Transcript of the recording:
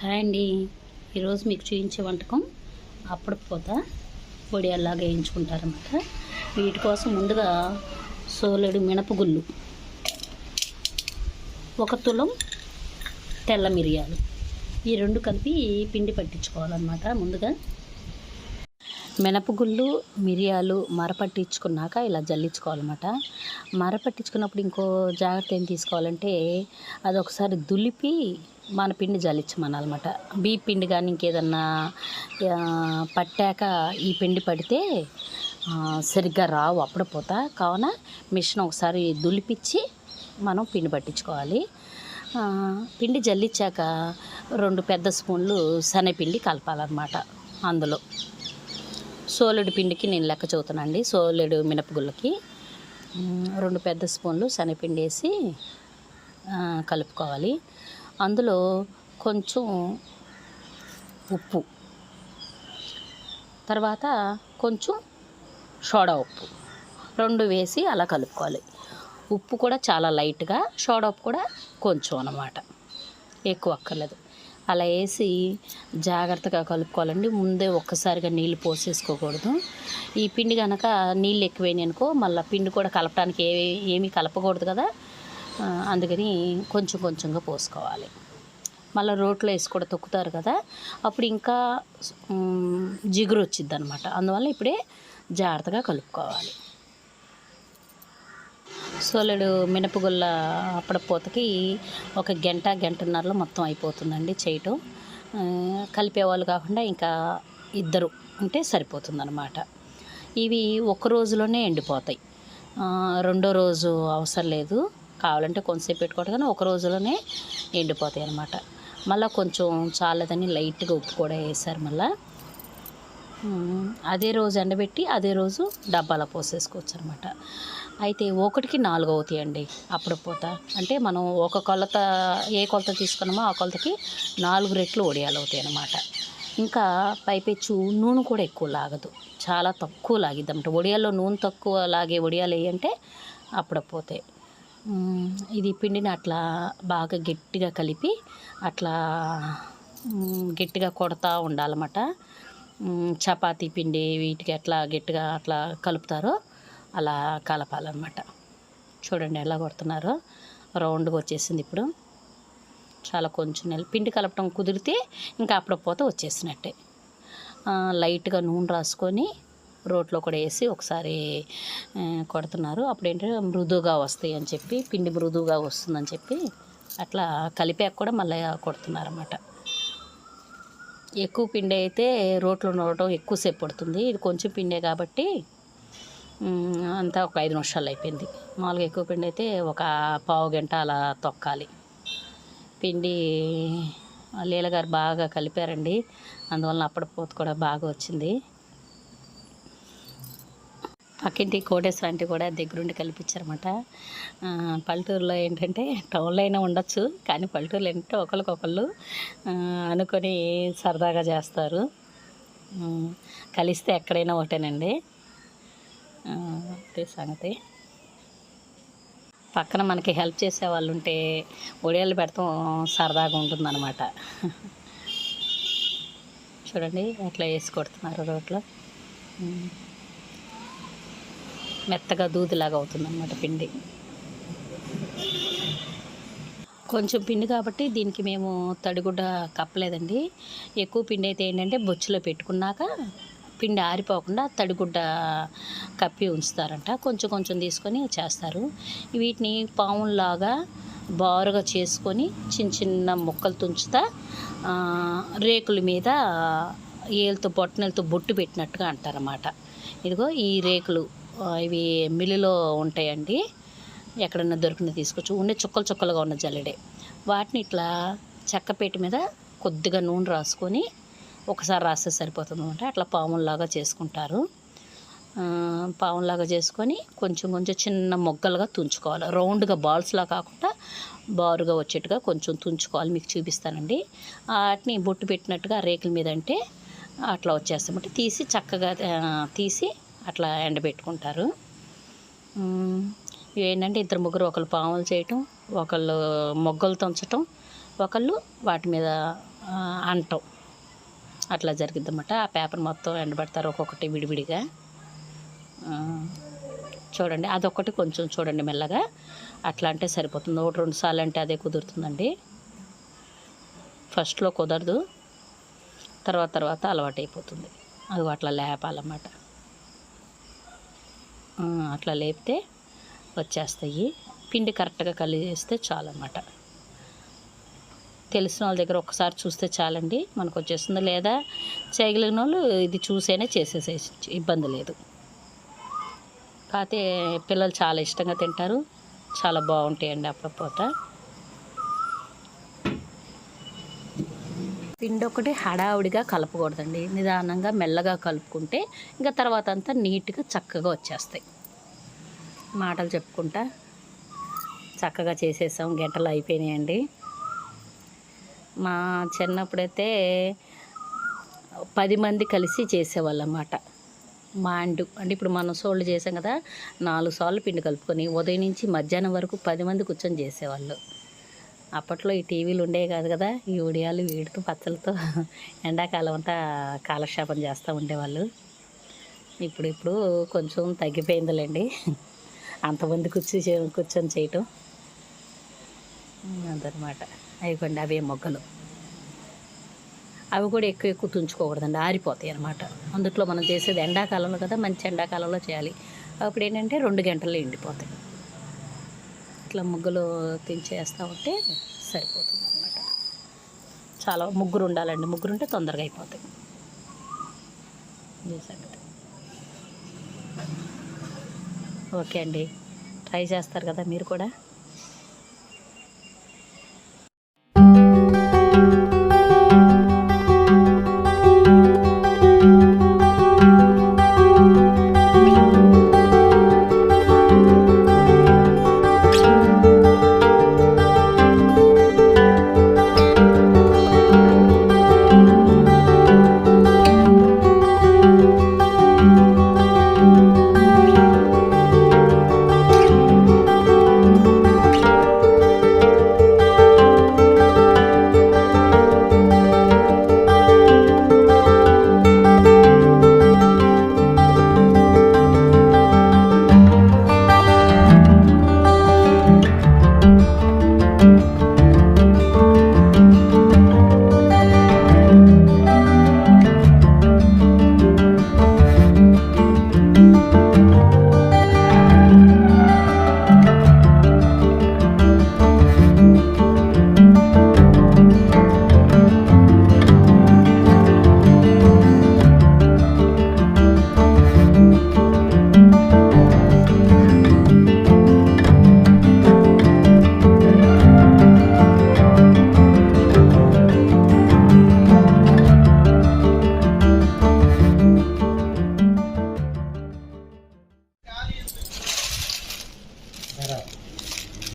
Hi అండి. ఈరోజు మీకు చూపించే వంటకం అప్పుడు పూత అలాగే వేయించుకుంటారన్నమాట. వీటి కోసం ముందుగా సోలెడు మినపగుళ్ళు ఒక తులం తెల్ల మిరియాలు ఈ రెండు కలిపి పిండి పట్టించుకోవాలన్నమాట ముందుగా. మినపగుళ్ళు మిరియాలు మరపట్టించుకున్నాక ఇలా జల్లించుకోవాలన్నమాట. మరపట్టించుకున్నప్పుడు ఇంకో జాగ్రత్త ఏం తీసుకోవాలంటే అది ఒకసారి దులిపి మన పిండి జల్లించమనాలన్నమాట. బీ పిండి కానీ ఇంకేదన్నా పట్టాక ఈ పిండి పడితే సరిగ్గా రావు అప్పుడు పోత. కావున మిషన్ ఒకసారి దులిపించి మనం పిండి పట్టించుకోవాలి. పిండి జల్లించాక రెండు పెద్ద స్పూన్లు శనగపిండి కలపాలన్నమాట అందులో. సోలెడు పిండికి నేను లెక్క చదువుతానండి సోలెడు మినపగుళ్ళకి. రెండు పెద్ద స్పూన్లు శనగపిండి వేసి కలుపుకోవాలి. అందులో కొంచెం ఉప్పు. తర్వాత కొంచెం సోడా ఉప్పు. రెండు వేసి అలా కలుపుకోవాలి. ఉప్పు కూడా చాలా లైట్గా సోడా ఉప్పు కూడా కొంచెం అన్నమాట. ఎక్కువ అక్కర్లేదు. అలా వేసి జాగ్రత్తగా కలుపుకోవాలండి. ముందే ఒక్కసారిగా నీళ్ళు పోసేసుకోకూడదు. ఈ పిండి కనుక నీళ్ళు ఎక్కువైనాయి అనుకో మళ్ళీ పిండి కూడా కలపడానికి ఏ ఏమీ కలపకూడదు కదా. అందుకని కొంచెం కొంచెంగా పోసుకోవాలి. మళ్ళీ రోట్లో వేసి కూడా తొక్కుతారు కదా అప్పుడు ఇంకా జిగురు వచ్చింది అనమాట అందువల్ల ఇప్పుడే జాగ్రత్తగా కలుపుకోవాలి. సోలెడు మినపగుళ్ళ అప్పడపోతకి ఒక గంట గంటన్నరలో మొత్తం అయిపోతుందండి చేయటం. కలిపేవాళ్ళు కాకుండా ఇంకా ఇద్దరు ఉంటే సరిపోతుందన్నమాట. ఇవి ఒక రోజులోనే ఎండిపోతాయి. రెండో రోజు అవసరం లేదు. కావాలంటే కొంతసేపు పెట్టుకోవటం కానీ ఒక రోజులోనే ఎండిపోతాయి అనమాట మళ్ళీ కొంచెం చాలదని లైట్గా ఉప్పు కూడా వేసారు మళ్ళీ. అదే రోజు ఎండబెట్టి అదే రోజు డబ్బాలో పోసేసుకోవచ్చు అనమాట అయితే ఒకటికి నాలుగు అవుతాయండి అప్పుడు పూత అంటే మనం ఒక కొలత ఏ కొలత తీసుకున్నామో ఆ కొలతకి నాలుగు రెట్లు ఒడియాలు అవుతాయి అన్నమాట. ఇంకా పైపెచ్చు నూనె కూడా ఎక్కువ లాగదు. చాలా తక్కువ లాగిద్ది అనమాట ఒడియాల్లో నూనె తక్కువ లాగే ఒడియాలు వేయంటే అప్పుడు పోతాయి. ఇది పిండిని అట్లా బాగా గట్టిగా కలిపి అట్లా గట్టిగా కొడతా ఉండాలన్నమాట. చపాతి చపాతీ పిండి వీటికి ఎట్లా గట్టిగా అట్లా కలుపుతారో అలా కలపాలన్నమాట. చూడండి ఎలా కొడుతున్నారో. రౌండ్గా వచ్చేసింది ఇప్పుడు. చాలా కొంచెం నెల పిండి కలపడం కుదిరితే ఇంకా అప్పుడు వచ్చేసినట్టే. లైట్గా నూనె రాసుకొని రోట్లో కూడా వేసి ఒకసారి కొడుతున్నారు. అప్పుడు ఏంటంటే మృదువుగా వస్తాయి అని చెప్పి పిండి మృదువుగా వస్తుందని చెప్పి అట్లా కలిపాక కూడా మళ్ళీ కొడుతున్నారన్నమాట. ఎక్కువ పిండి అయితే రోట్లో నూరటం ఎక్కువసేపు పడుతుంది. ఇది కొంచెం పిండే కాబట్టి అంతా ఒక ఐదు నిమిషాలు అయిపోయింది. మామూలుగా ఎక్కువ పిండి అయితే ఒక పావు గంట అలా తొక్కాలి. పిండి లీలగారు బాగా కలిపారండి. అందువలన అప్పటి పోత కూడా బాగా వచ్చింది. పక్కింటి కోటేశ్వర అంటే కూడా దగ్గరుండి కల్పించారన్నమాట. పల్లెటూరులో ఏంటంటే టౌన్లో అయినా ఉండొచ్చు కానీ పల్లెటూరులో ఏంటంటే ఒకరికొకళ్ళు అనుకొని సరదాగా చేస్తారు. కలిస్తే ఎక్కడైనా ఒకటేనండి. ఆ, అదే సంగతి. పక్కన మనకి హెల్ప్ చేసే వాళ్ళు ఉంటే ఒడియాలు పెడతాం సరదాగా ఉంటుందన్నమాట. చూడండి అట్లా వేసి కొడుతున్నారు రోట్లో మెత్తగా దూదిలాగా అవుతుందన్నమాట పిండి. కొంచెం పిండి కాబట్టి దీనికి మేము తడిగుడ్డ కప్పలేదండి. ఎక్కువ పిండి అయితే ఏంటంటే బొచ్చులో పెట్టుకున్నాక పిండి ఆరిపోకుండా తడిగుడ్డ కప్పి ఉంచుతారంట. కొంచెం కొంచెం తీసుకొని చేస్తారు. వీటిని పావులాగా బారుగా చేసుకొని చిన్న చిన్న ముక్కలు తుంచుతా రేకుల మీద ఏలతో బొట్టనెలతో బొట్టు పెట్టినట్టుగా అంటారన్నమాట. ఇదిగో ఈ రేకులు. ఇవి మిల్లులో ఉంటాయండి. ఎక్కడన్నా దొరికిన తీసుకోవచ్చు ఉండే చుక్కలు చుక్కలుగా ఉన్న జల్లెడే. వాటిని ఇట్లా చెక్కపేట మీద కొద్దిగా నూనె రాసుకొని ఒకసారి రాస్తే సరిపోతుంది అనమాట అట్లా పాముల్లాగా చేసుకుంటారు. పాములాగా చేసుకొని కొంచెం కొంచెం చిన్న మొగ్గలుగా తుంచుకోవాలి. రౌండ్గా బాల్స్లా కాకుండా బారుగా వచ్చేట్టుగా కొంచెం తుంచుకోవాలి. మీకు చూపిస్తానండి. వాటిని బొట్టు పెట్టినట్టుగా రేకుల మీద అంటే అట్లా వచ్చేస్తామంటే తీసి చక్కగా తీసి అట్లా ఎండబెట్టుకుంటారు. ఏంటంటే ఇద్దరు ముగ్గురు ఒకళ్ళు పాములు చేయటం ఒకళ్ళు మొగ్గలు తుంచటం ఒకళ్ళు వాటి మీద అంటం. అట్లా జరిగిద్దన్నమాట. ఆ పేపర్ మొత్తం ఎండబెడతారు ఒక్కొక్కటి విడివిడిగా. చూడండి. అదొక్కటి కొంచెం చూడండి మెల్లగా. అట్లా అంటే సరిపోతుంది. ఒకటి రెండు సార్లు అంటే అదే కుదురుతుందండి. ఫస్ట్లో కుదరదు. తర్వాత తర్వాత అలవాటు అయిపోతుంది అది అట్లా లేపాలన్నమాట. అట్లా లేపితే వచ్చేస్తాయి. పిండి కరెక్ట్గా కలిగేస్తే చాలన్నమాట. తెలిసిన వాళ్ళ దగ్గర ఒకసారి చూస్తే చాలండి మనకు వచ్చేస్తుంది. లేదా చేయగలిగిన వాళ్ళు ఇది చూసేనే చేసేసే ఇబ్బంది లేదు. కాకపోతే పిల్లలు చాలా ఇష్టంగా తింటారు. చాలా బాగుంటాయండి అప్పుడపోత పిండి ఒకటి హడావుడిగా కలపకూడదండి. నిదానంగా మెల్లగా కలుపుకుంటే ఇంకా తర్వాత అంతా నీట్గా చక్కగా వచ్చేస్తాయి. మాటలు చెప్పుకుంటా చక్కగా చేసేసాం. గంటలు అయిపోయినాయండి. మా చిన్నప్పుడైతే పది మంది కలిసి చేసేవాళ్ళు అన్నమాట మాండు అంటే ఇప్పుడు మనం సోళ్ళు చేసాం కదా నాలుగు సార్లు పిండి కలుపుకొని ఉదయం నుంచి మధ్యాహ్నం వరకు పది మంది కూర్చొని చేసేవాళ్ళు. అప్పట్లో ఈ టీవీలు ఉండేవి కాదు కదా ఈ ఉడియాలు వీడితో పచ్చలతో ఎండాకాలం అంతా కాలక్షేపం చేస్తూ ఉండేవాళ్ళు. ఇప్పుడు ఇప్పుడు కొంచెం తగ్గిపోయిందిలేండి. అంతమంది కూర్చి చే- కూర్చొని చేయటం. అదనమాట. అయిపోండి అవే మొగ్గలు. అవి కూడా ఎక్కువ ఎక్కువ తుంచుకోకూడదండి ఆరిపోతాయి అనమాట అందుట్లో మనం చేసేది ఎండాకాలంలో కదా మంచి ఎండాకాలంలో చేయాలి. అప్పుడు ఏంటంటే రెండు గంటల్లో ఎండిపోతాయి. ఇట్లా ముగ్గులు తెంచేస్తూ ఉంటే సరిపోతుంది అనమాట చాలా ముగ్గురు ఉండాలండి ముగ్గురు ఉంటే తొందరగా అయిపోతాయి ఓకే అండి. ట్రై చేస్తారు కదా మీరు కూడా?